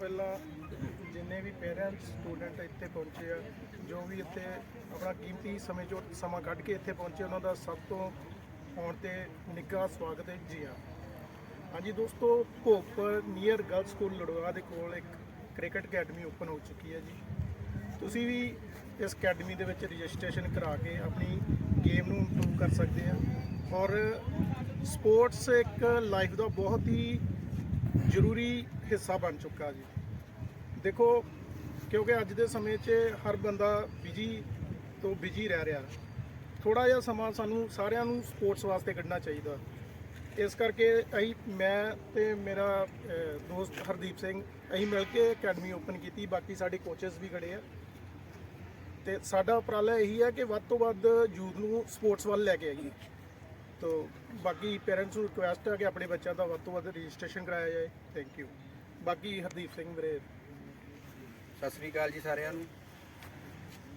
ਪਹਿਲਾਂ ਜਿੰਨੇ ਵੀ parents student ਇੱਥੇ ਪਹੁੰਚੇ ਆ, ਜੋ ਵੀ ਇੱਥੇ ਆਪਣਾ ਕੀਮਤੀ ਸਮੇਂ ਚੋਂ ਸਮਾਂ ਕੱਢ ਕੇ ਇੱਥੇ ਪਹੁੰਚੇ, ਉਹਨਾਂ ਦਾ ਸਭ ਤੋਂ ਆਉਣ ਤੇ ਨਿੱਘਾ ਸਵਾਗਤ ਹੈ ਜੀ ਆ ਹਾਂਜੀ ਦੋਸਤੋ Bhogpur near girl school Ladwa ਦੇ ਕੋਲ ਇੱਕ ਕ੍ਰਿਕਟ ਅਕੈਡਮੀ ਓਪਨ ਹੋ ਚੁੱਕੀ ਹੈ ਜੀ। ਤੁਸੀਂ ਵੀ ਇਸ ਅਕੈਡਮੀ ਦੇ ਵਿੱਚ ਰਜਿਸਟ੍ਰੇਸ਼ਨ ਕਰਾ ਕੇ ਆਪਣੀ ਗੇਮ ਨੂੰ ਇੰਪਰੂਵ ਕਰ ਸਕਦੇ ਆ। ਔਰ ਸਪੋਰਟਸ ਇੱਕ ਲਾਈਫ ਦਾ ਬਹੁਤ ਹੀ ਜ਼ਰੂਰੀ ਹਿੱਸਾ ਬਣ ਚੁੱਕਾ ਜੀ। ਦੇਖੋ, ਕਿਉਂਕਿ ਅੱਜ ਦੇ ਸਮੇਂ 'ਚ ਹਰ ਬੰਦਾ ਬਿਜ਼ੀ ਤੋਂ ਬਿਜ਼ੀ ਰਹਿ ਰਿਹਾ। ਥੋੜਾ ਜਿਹਾ ਸਮਾਂ ਸਾਨੂੰ ਸਾਰਿਆਂ ਨੂੰ ਸਪੋਰਟਸ ਵਾਸਤੇ ਕੱਢਣਾ ਚਾਹੀਦਾ। ਇਸ ਕਰਕੇ ਅਸੀਂ ਮੈਂ ਤੇ ਮੇਰਾ ਦੋਸਤ ਹਰਦੀਪ ਸਿੰਘ ਅਸੀਂ ਮਿਲ ਕੇ ਅਕੈਡਮੀ ਓਪਨ ਕੀਤੀ। ਬਾਕੀ ਸਾਡੇ ਕੋਚਸ ਵੀ ਖੜੇ ਆ। ਤੇ ਸਾਡਾ ਉਪਰਾਲਾ ਇਹੀ ਹੈ ਕਿ ਵੱਧ ਤੋਂ ਵੱਧ ਯੂਥ ਨੂੰ ਸਪੋਰਟਸ ਵੱਲ ਲੈ ਕੇ ਆਈਏ। ਤੋ ਬਾਕੀ ਪੇਰੈਂਟਸ ਨੂੰ ਰਿਕੁਐਸਟ ਹੈ ਕਿ ਆਪਣੇ ਬੱਚਿਆਂ ਦਾ ਵੱਧ ਤੋਂ ਵੱਧ ਰਜਿਸਟ੍ਰੇਸ਼ਨ ਕਰਾਇਆ ਜਾਏ। ਥੈਂਕ ਯੂ ਬਾਕੀ ਹਰਦੀਪ ਸਿੰਘ ਵੀਰੇ। ਸਤਿ ਸ੍ਰੀ ਅਕਾਲ ਜੀ ਸਾਰਿਆਂ ਨੂੰ।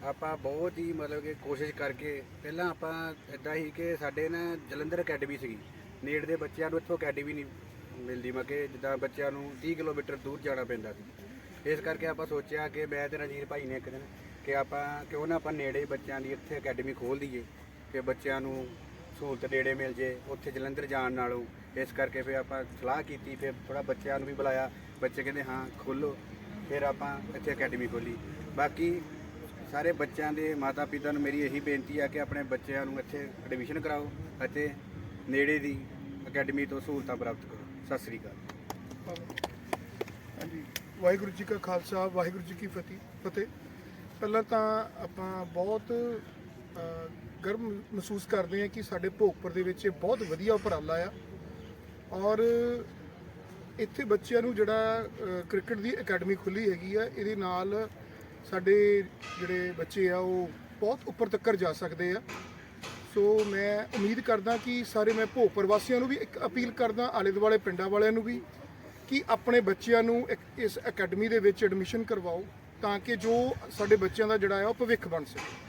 ਆਪਾਂ ਬਹੁਤ ਹੀ ਮਤਲਬ ਕਿ ਕੋਸ਼ਿਸ਼ ਕਰਕੇ ਪਹਿਲਾਂ ਆਪਾਂ ਇਦਾਂ ਹੀ ਕਿ ਸਾਡੇ ਨਾ ਜਲੰਧਰ ਅਕੈਡਮੀ ਸੀਗੀ। ਨੇੜ ਦੇ ਬੱਚਿਆਂ ਨੂੰ ਇੱਥੋਂ ਅਕੈਡਮੀ ਨਹੀਂ ਮਿਲਦੀ। ਮੈਂ ਕਿ ਜਿੱਦਾਂ ਬੱਚਿਆਂ ਨੂੰ 30 ਕਿਲੋਮੀਟਰ ਦੂਰ ਜਾਣਾ ਪੈਂਦਾ ਸੀ। ਇਸ ਕਰਕੇ ਆਪਾਂ ਸੋਚਿਆ ਕਿ ਮੈਂ ਤੇ ਰਣਜੀਤ ਭਾਈ ਨੇ ਇੱਕ ਦਿਨ ਕਿ ਆਪਾਂ ਕਿਉਂ ਨਾ ਆਪਾਂ ਨੇੜੇ ਬੱਚਿਆਂ ਦੀ ਇੱਥੇ ਅਕੈਡਮੀ ਖੋਲ ਦਈਏ ਕਿ ਬੱਚਿਆਂ ਨੂੰ ਸਹੂਲਤ ਨੇੜੇ ਮਿਲ ਜੇ, ਉੱਥੇ ਜਲੰਧਰ ਜਾਣ ਨਾਲੋਂ। ਇਸ ਕਰਕੇ ਫਿਰ ਆਪਾਂ ਸਲਾਹ ਕੀਤੀ, ਫਿਰ ਥੋੜਾ ਬੱਚਿਆਂ ਨੂੰ ਵੀ ਬੁਲਾਇਆ। ਬੱਚੇ ਕਹਿੰਦੇ, ਹਾਂ ਖੋਲੋ ਫਿਰ ਆਪਾਂ ਇੱਥੇ ਅਕੈਡਮੀ ਖੋਲੀ ਬਾਕੀ ਸਾਰੇ ਬੱਚਿਆਂ ਦੇ ਮਾਤਾ ਪਿਤਾ ਨੂੰ ਮੇਰੀ ਇਹੀ ਬੇਨਤੀ ਆ ਕਿ ਆਪਣੇ ਬੱਚਿਆਂ ਨੂੰ ਇੱਥੇ ਐਡਮਿਸ਼ਨ ਕਰਾਓ ਅਤੇ ਨੇੜੇ ਦੀ ਅਕੈਡਮੀ ਤੋਂ ਸਹੂਲਤਾਂ ਪ੍ਰਾਪਤ ਕਰੋ। ਸਤਿ ਸ੍ਰੀ ਅਕਾਲ। ਹਾਂਜੀ। ਵਾਹਿਗੁਰੂ ਜੀ ਕਾ ਖਾਲਸਾ, ਵਾਹਿਗੁਰੂ ਜੀ ਕੀ ਫਤਿਹ। ਫਤਿਹ। ਪਹਿਲਾਂ ਤਾਂ ਆਪਾਂ ਬਹੁਤ ਅ, ਗਰਵ ਮਹਿਸੂਸ ਕਰਦੇ ਹਾਂ ਕਿ ਸਾਡੇ ਭੋਗਪੁਰ ਦੇ ਵਿੱਚ ਇਹ ਬਹੁਤ ਵਧੀਆ ਉਪਰਾਲਾ ਆ। ਔਰ ਇੱਥੇ ਬੱਚਿਆਂ ਨੂੰ ਜਿਹੜਾ ਕ੍ਰਿਕਟ ਦੀ ਅਕੈਡਮੀ ਖੁੱਲੀ ਹੈਗੀ ਆ ਇਹਦੇ ਨਾਲ ਸਾਡੇ ਜਿਹੜੇ ਬੱਚੇ ਆ ਉਹ ਬਹੁਤ ਉੱਪਰ ਤੱਕ ਜਾ ਸਕਦੇ ਆ। ਸੋ ਮੈਂ ਉਮੀਦ ਕਰਦਾ ਕਿ ਸਾਰੇ ਮੈਂ ਭੋਗਪੁਰ ਵਾਸੀਆਂ ਨੂੰ ਵੀ ਇੱਕ ਅਪੀਲ ਕਰਦਾ ਆਲੇ ਦੁਆਲੇ ਪਿੰਡਾਂ ਵਾਲਿਆਂ ਨੂੰ ਵੀ ਕਿ ਆਪਣੇ ਬੱਚਿਆਂ ਨੂੰ ਇੱਕ ਇਸ ਅਕੈਡਮੀ ਦੇ ਵਿੱਚ ਐਡਮਿਸ਼ਨ ਕਰਵਾਓ ਤਾਂ ਕਿ ਜੋ ਸਾਡੇ ਬੱਚਿਆਂ ਦਾ ਜਿਹੜਾ ਹੈ ਉਹ ਭਵਿੱਖ ਬਣ ਸਕੇ।